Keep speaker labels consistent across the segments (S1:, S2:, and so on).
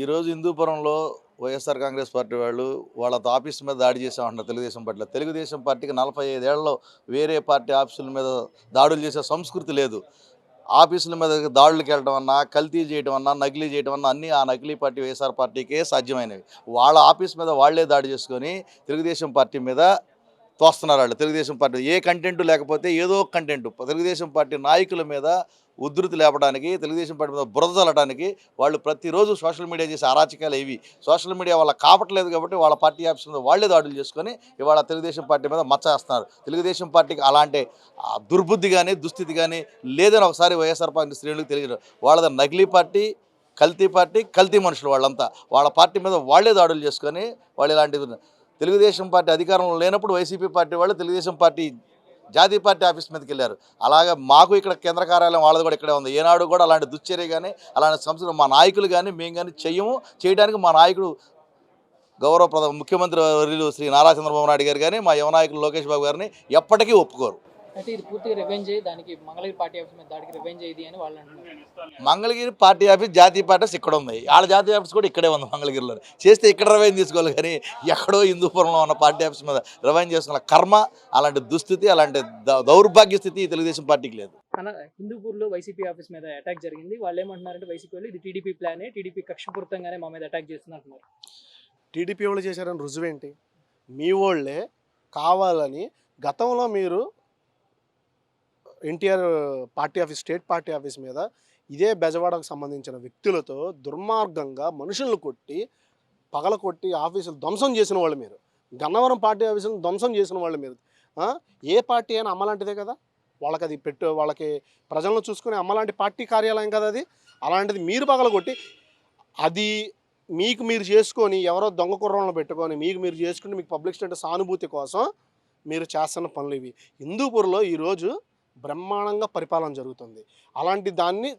S1: ఈరోజు హిందూపురంలో వైఎస్ఆర్ కాంగ్రెస్ పార్టీ వాళ్ళు వాళ్ళ ఆఫీస్ మీద దాడి చేసామంటారు తెలుగుదేశం పార్టీలో. తెలుగుదేశం పార్టీకి నలభై ఐదేళ్ళలో వేరే పార్టీ ఆఫీసుల మీద దాడులు చేసే సంస్కృతి లేదు. ఆఫీసుల మీద దాడులకు వెళ్ళడం అన్నా కల్తీ చేయడం అన్నా నకిలీ చేయడం అన్నా అన్నీ ఆ నకిలీ పార్టీ వైఎస్ఆర్ పార్టీకే సాధ్యమైనవి. వాళ్ళ ఆఫీస్ మీద వాళ్ళే దాడి చేసుకొని తెలుగుదేశం పార్టీ మీద తోస్తున్నారు వాళ్ళు. తెలుగుదేశం పార్టీ ఏ కంటెంట్ లేకపోతే ఏదో కంటెంట్ తెలుగుదేశం పార్టీ నాయకుల మీద ఉధృతి లేపడానికి తెలుగుదేశం పార్టీ మీద బురద చల్లడానికి వాళ్ళు ప్రతిరోజు సోషల్ మీడియా చేసే అరాచకాలు ఇవి సోషల్ మీడియా వాళ్ళ కాపట్లేదు కాబట్టి వాళ్ళ పార్టీ ఆఫీస్ మీద వాళ్ళే దాడులు చేసుకొని ఇవాళ తెలుగుదేశం పార్టీ మీద మచ్చ వేస్తున్నారు. తెలుగుదేశం పార్టీకి అలాంటి దుర్బుద్ధి కానీ దుస్థితి కానీ లేదని ఒకసారి వైఎస్ఆర్ పార్టీ శ్రేణులకు తెలియదు వాళ్ళది నకిలీ పార్టీ కల్తీ పార్టీ కల్తీ మనుషులు వాళ్ళంతా. వాళ్ళ పార్టీ మీద వాళ్ళే దాడులు చేసుకొని వాళ్ళు ఇలాంటి తెలుగుదేశం పార్టీ అధికారంలో లేనప్పుడు వైసీపీ పార్టీ వాళ్ళు తెలుగుదేశం పార్టీ జాతీయ పార్టీ ఆఫీస్ మీదకి వెళ్ళారు. అలాగే మాకు ఇక్కడ కేంద్ర కార్యాలయం వాళ్ళది కూడా ఇక్కడే ఉంది. ఏనాడు కూడా అలాంటి దుశ్చర్య కానీ అలాంటి సంస్థలు మా నాయకులు కానీ మేము కానీ చెయ్యము చేయడానికి మా నాయకుడు గౌరవ ముఖ్యమంత్రి వర్యులు శ్రీ నారా చంద్రబాబు నాయుడు గారు కానీ మా యువనాయకులు లోకేష్ బాబు గారిని ఎప్పటికీ ఒప్పుకోరు.
S2: అయితే ఇది పూర్తిగా రివెంజ్ దానికి మంగళగిరి పార్టీ ఆఫీస్ మీద దాడికి రివెంజ్ ఇది అని వాళ్ళు అంటున్నారు.
S1: మంగళగిరి పార్టీ ఆఫీస్ జాతీయ పార్టీ ఆఫీస్ ఇక్కడ ఉంది. వాళ్ళ జాతీయ ఆఫీస్ కూడా ఇక్కడే ఉంది మంగళగిరిలో చేస్తే ఇక్కడ రవాయి తీసుకోవాలి కానీ ఎక్కడో హిందూపురంలో ఉన్న పార్టీ ఆఫీస్ మీద రవాయి చేసుకున్న కర్మ అలాంటి దుస్థితి అలాంటి దౌర్భాగ్య స్థితి తెలుగుదేశం పార్టీకి లేదు.
S2: హిందూపూర్లో వైసీపీ ఆఫీస్ మీద అటాక్ జరిగింది. వాళ్ళు ఏమంటున్నారంటే వైసీపీ వాళ్ళు ఇది టీడీపీ ప్లానే టీడీపీ కక్షపూరితంగానే మా మీద అటాక్ చేస్తున్నారు
S3: టీడీపీ వాళ్ళు చేశారని రుజువేంటి? మీ వాళ్ళే కావాలని గతంలో మీరు NTR party office state party office మీద ఇదే బెజవాడకు సంబంధించిన వ్యక్తులతో దుర్మార్గంగా మనుషులను కొట్టి పగల కొట్టి ఆఫీసులు ధ్వంసం చేసిన వాళ్ళు మీరు. గన్నవరం పార్టీ ఆఫీసులను ధ్వంసం చేసిన వాళ్ళు మీరు. ఏ పార్టీ అయినా అమ్మలాంటిదే కదా? వాళ్ళకి అది పెట్టు వాళ్ళకి ప్రజలను చూసుకునే అమ్మలాంటి పార్టీ కార్యాలయం కదా అది? అలాంటిది మీరు పగల కొట్టి అది మీకు మీరు చేసుకొని ఎవరో దొంగ కుర్రంలో పెట్టుకొని మీకు మీరు చేసుకుని మీకు పబ్లిక్ స్టేట్ సానుభూతి కోసం మీరు చేస్తున్న పనులు ఇవి. హిందూపూర్లో ఈరోజు బ్రహ్మాండంగా పరిపాలన జరుగుతుంది. అలాంటి దాన్ని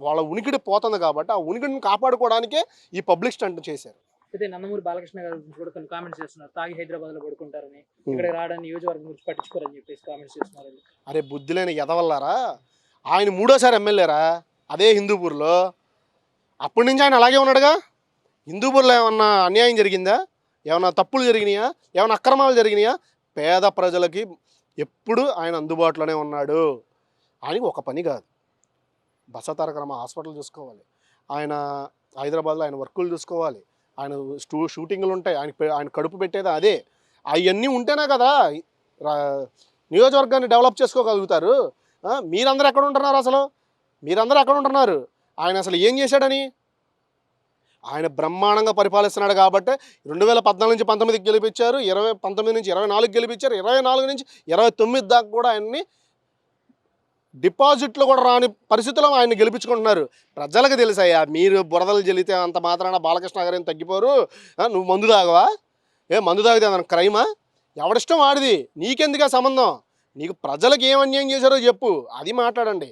S3: వాళ్ళ ఉనికిడి పోతుంది కాబట్టి ఆ ఉనికిడిని కాపాడుకోవడానికే ఈ పబ్లిక్ స్టంట్ చేశారు.
S2: అయితే నందమూరి బాలకృష్ణ గారి గురించి కూడా కొన్ని కామెంట్స్ చేస్తున్నారు. తాగి హైదరాబాద్లో పడుకుంటారని ఇక్కడ రావడానికి నియోజకవర్గం గురించి పట్టించుకోరని చెప్పేసి కామెంట్స్ చేస్తున్నారు.
S3: అరే బుద్ధి లేని ఎదవల్లారా ఆయన మూడోసారి ఎమ్మెల్యేరా? అదే హిందూపూర్లో? అప్పటి నుంచి ఆయన అలాగే ఉన్నాడుగా? హిందూపూర్లో ఏమన్నా అన్యాయం జరిగిందా? ఏమన్నా తప్పులు జరిగినాయా? ఏమన్నా అక్రమాలు జరిగినాయా? పేద ప్రజలకి ఎప్పుడు ఆయన అందుబాటులోనే ఉన్నాడు ఆయనకి ఒక పని కాదు. బస తారకరమ హాస్పిటల్ చూసుకోవాలి. ఆయన హైదరాబాద్లో ఆయన వర్కులు చూసుకోవాలి. ఆయన స్టూ షూటింగ్లు ఉంటాయి. ఆయన పె- ఆయన కడుపు పెట్టేది అదే. అవన్నీ ఉంటేనే కదా నియోజకవర్గాన్ని డెవలప్ చేసుకోగలుగుతారు. మీరందరూ ఎక్కడ ఉంటున్నారు అసలు? మీరందరూ ఎక్కడ ఉంటున్నారు? ఆయన అసలు ఏం చేశాడని? ఆయన బ్రహ్మాండంగా పరిపాలిస్తున్నాడు కాబట్టి రెండు వేల పద్నాలుగు నుంచి పంతొమ్మిదికి గెలిపించారు ఇరవై పంతొమ్మిది నుంచి ఇరవై నాలుగు గెలిపించారు ఇరవై నాలుగు నుంచి ఇరవై తొమ్మిది దాకా కూడా ఆయన్ని డిపాజిట్లు కూడా రాని పరిస్థితుల్లో ఆయన్ని గెలిపించుకుంటున్నారు. ప్రజలకు తెలుసయ్యా మీరు బురదలు జల్లితే అంత మాత్రాన బాలకృష్ణ గారు ఏం తగ్గిపోరు? నువ్వు మందు తాగవా? ఏ మందు తాగితే అతను క్రైమా? ఎవడిష్టం ఆడిది నీకెందుకు సంబంధం? నీకు ప్రజలకు ఏం అన్యాయం చేశారో చెప్పు అది మాట్లాడండి.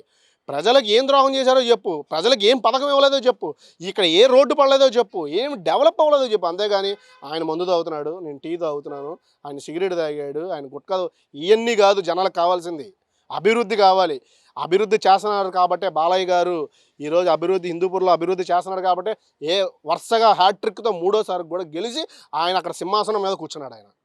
S3: ప్రజలకు ఏం ద్రోహం చేశారో చెప్పు. ప్రజలకు ఏం పథకం ఇవ్వలేదో చెప్పు. ఇక్కడ ఏ రోడ్డు పడలేదో చెప్పు. ఏం డెవలప్ అవ్వలేదో చెప్పు. అంతేగాని ఆయన మందు తాగుతున్నాడు నేను టీ తాగుతున్నాను ఆయన సిగరెట్ తాగాడు ఆయన గుట్కా ఇవన్నీ కాదు జనాలకు కావాల్సింది. అభివృద్ధి కావాలి. అభివృద్ధి చేస్తున్నారు కాబట్టే బాలయ్య గారు ఈరోజు అభివృద్ధి హిందూపూర్లో అభివృద్ధి చేస్తున్నారు కాబట్టి ఏ వరుసగా హ్యాట్రిక్తో మూడోసారి కూడా గెలిచి ఆయన అక్కడ సింహాసనం మీద కూర్చున్నాడు ఆయన.